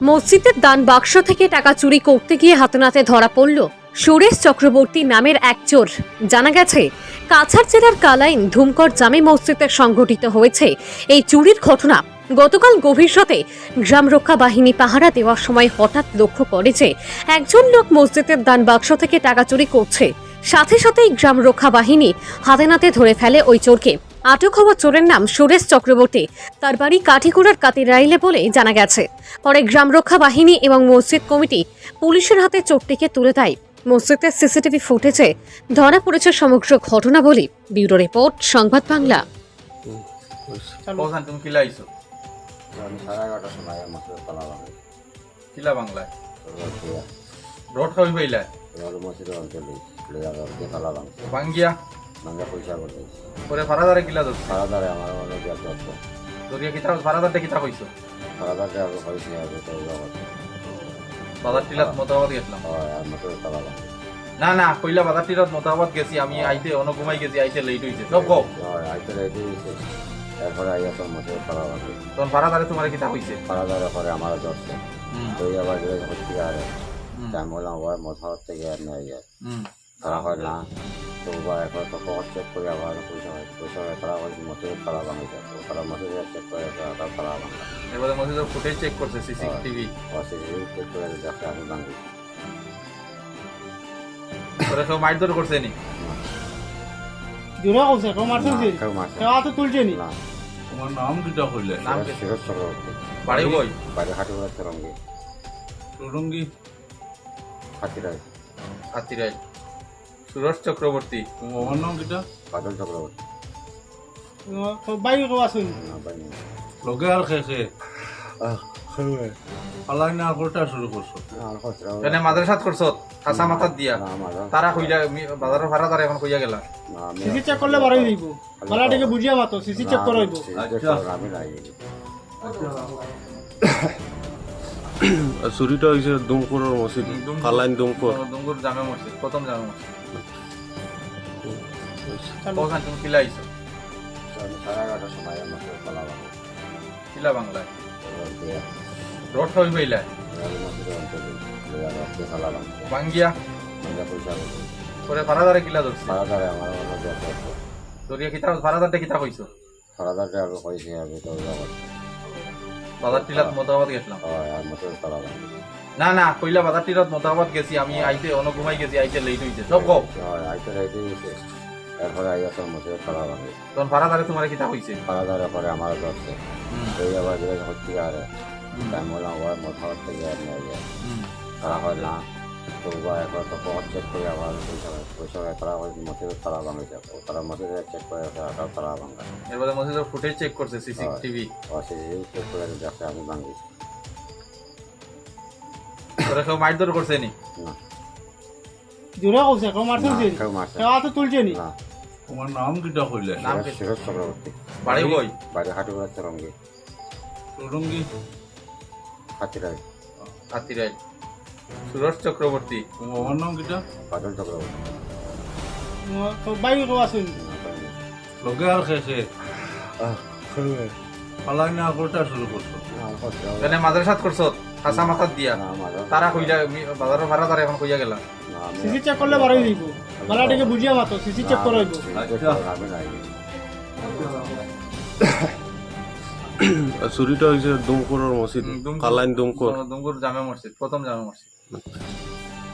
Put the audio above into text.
মসজিদের দান বাক্স থেকে টাকা চুরি করতে গিয়ে হাতনাতে ধরা পড়ল সুরেশ চক্রবর্তী নামের এক চোর। জানা গেছে, কাছাড় জেলার কালাইন ধুমকর জামে মসজিদে সংঘটিত হয়েছে। এই চুরির ঘটনা গতকাল গভীর রাতে গ্রাম রক্ষা বাহিনী পাহারা দেওয়ার সময় হঠাৎ লক্ষ্য করে যে একজন লোক মসজিদের দান বাক্স থেকে টাকা চুরি করছে। সাথে সাথেই গ্রাম রক্ষা বাহিনী হাতে নাতে ধরে ফেলে ওই চোরকে। আটক হওয়া চোরের নাম সুরেশ চক্রবর্তী। তার বাড়ি কাঠিকুড়ার কাতিরাইলে বলে জানা গেছে। পরে গ্রাম রক্ষা বাহিনী এবং মসজিদ কমিটি পুলিশের হাতে চোরটিকে তুলে দেয়। মসজিদের সিসিটিভি ফুটেজে ধরা পড়েছে সমগ্র ঘটনাবলী ব্যুরো রিপোর্ট সংবাদ বাংলা। তুমি কিলা আইছো? আমি সাড়ে এগারোটার সময় মসজিদে পালালাম কিলা বাংলায়? রোড খাবি পাইলা মসজিদে অঞ্চলে পালালাম ভাঙ্গা পয়সা করতে পরে ফারাদারে কিলা ধরছো? ফারাদারে আমার অনেক ব্যাপ আছে। দরিয়া কিতা ফারাদারটা কিতা কইছো? ফারাদারকে আগে হয়েছে আগে তো বাজার টিলাত মোতাবাদ গেছিলাম। আর মসজিদে পালালাম না না কইলা বাজার টিলাত মোতাবাদ গেছি আমি আইতে অন ঘুমাই গেছি আইতে লেট হইছে। সব কও আইতে রেডি হয়েছে এরপরে আইয়া তো মসজিদে পালালাম তখন ফারাদারে তোমার কিতা কইছে ফারাদারে পরে আমার হুম, ওই আবার গেলে হচ্ছে আর আমি বললাম আবার মশার থেকে আর যায় হুম। হয় না। তো বা একবার তো খবর চেক করে আবার হয় পয়সা হয় তারা হয় মসজিদে পালালাম এটা তো তারা মসজিদে চেক করে তারা পালালাম এবারে মসজিদের ফুটেজ চেক করছে সিসিটিভি অসিসিটিভি চেক করে দেখে আমি ভাঙি পরে কেউ মারধর করছে নি জোরে কৈছে কেউ মারছে নি কেউ হাতে তুলছে নি তোমার নাম কিটা কইলে নাম কি? শিরোজ চক্রবর্তী বাড়ি সুরঙ্গি হাতিরাই হাতিরাই সুরজ চক্রবর্তী। তোমার নাম কিটা? বাদল চক্রবর্তী। বাইরে কেউ আছে। নি না পাইনি লগে আর খেয়ে পালাই না কোটা শুরু করছ? আর খসড়াও এনে মাদ্রাসাত মাথাত দিয়া। আমার এখন গেলা। চেক করলে বাড়াই দিব। বালাটিকে বুঝিয়া মাতো সিসি চেক আচ্ছা। চুরিটা হয়েছে দুমপুরের মসজিদ। কালাইন দুমপুর দুঙ্গুর জামে মসজিদ প্রথম জামে মসজিদ কখন তুমি কিলা আইছো আমি কিলা বাংলায় রোড মসজিদে অঞ্চলে বাঙ্গিয়া পরে ফারাদারে কিলা ধরছে ফারাদারে আমার আছে দরিয়া কিতা ফারাদারটা কিতা কইছো ফারাদারকে আগে হয়েছে আগে তো বাজার টিলাত গেছিলাম। হয় মসজিদে পালালাম না না কইলা বাজার টিলাত মোতাবাদ গেছি আমি আইতে অন ঘুমাই গেছি আইতে লেট হইছে সব হয় আইতে হয়েছে এরপরে আইয়া তো মসজিদে পালালাম তখন ফারাদারে তোমার কিতা কইছে ফারাদারে পরে আমার ধরছে ওই আবার হচ্ছে আর আমি বললাম আবার মশার থেকে আর নিয়ে যায় তারা হয় না। তো বা একবার তো চেক করে আবার পয়সা পয়সা তারা মসজিদে তারা ভাঙে তারা মসজিদে চেক করে তারা তারা ভাঙা এবারে মসজিদের ফুটেজ চেক করছে সিসিটিভি অসিসিটিভি চেক করে দেখে আমি ভাঙি পরে কেউ মারধর করছে নি? না। জোরে কৈছে কেউ মারছে নি কেউ মারছে কেউ হাতে তুলছে নি? না। তোমার নাম কিটা কইলে? নাম কি? শিরোজ চক্রবর্তী বাড়ি কই? বাইরে হাঁটি করে চরঙ্গি হাতিরাই। হাতিরাই। সুরজ চক্রবর্তী। তোমার নাম কিটা? বাদল চক্রবর্তী। বাইরে কেউ আছে। নি লগে আর খেয়ে পালাই না কোটা শুরু করছ? এনে মাদ্রাসাত করছ? খাসা মাথাত দিয়া? তারা কইলা বাজারের ফারাদারে এখন কইয়া গেলা। না আমি সিসি চেক করলে বাড়াই দিব। বালাটিকে বুঝিয়া মাতো সিসি চেক করাইব। আচ্ছা। চুরিটা হয়েছে দুমপুরের মসজিদ কালাইন দুমপুর দুঙ্গুর জামে মসজিদ প্রথম জামে মসজিদ Okay.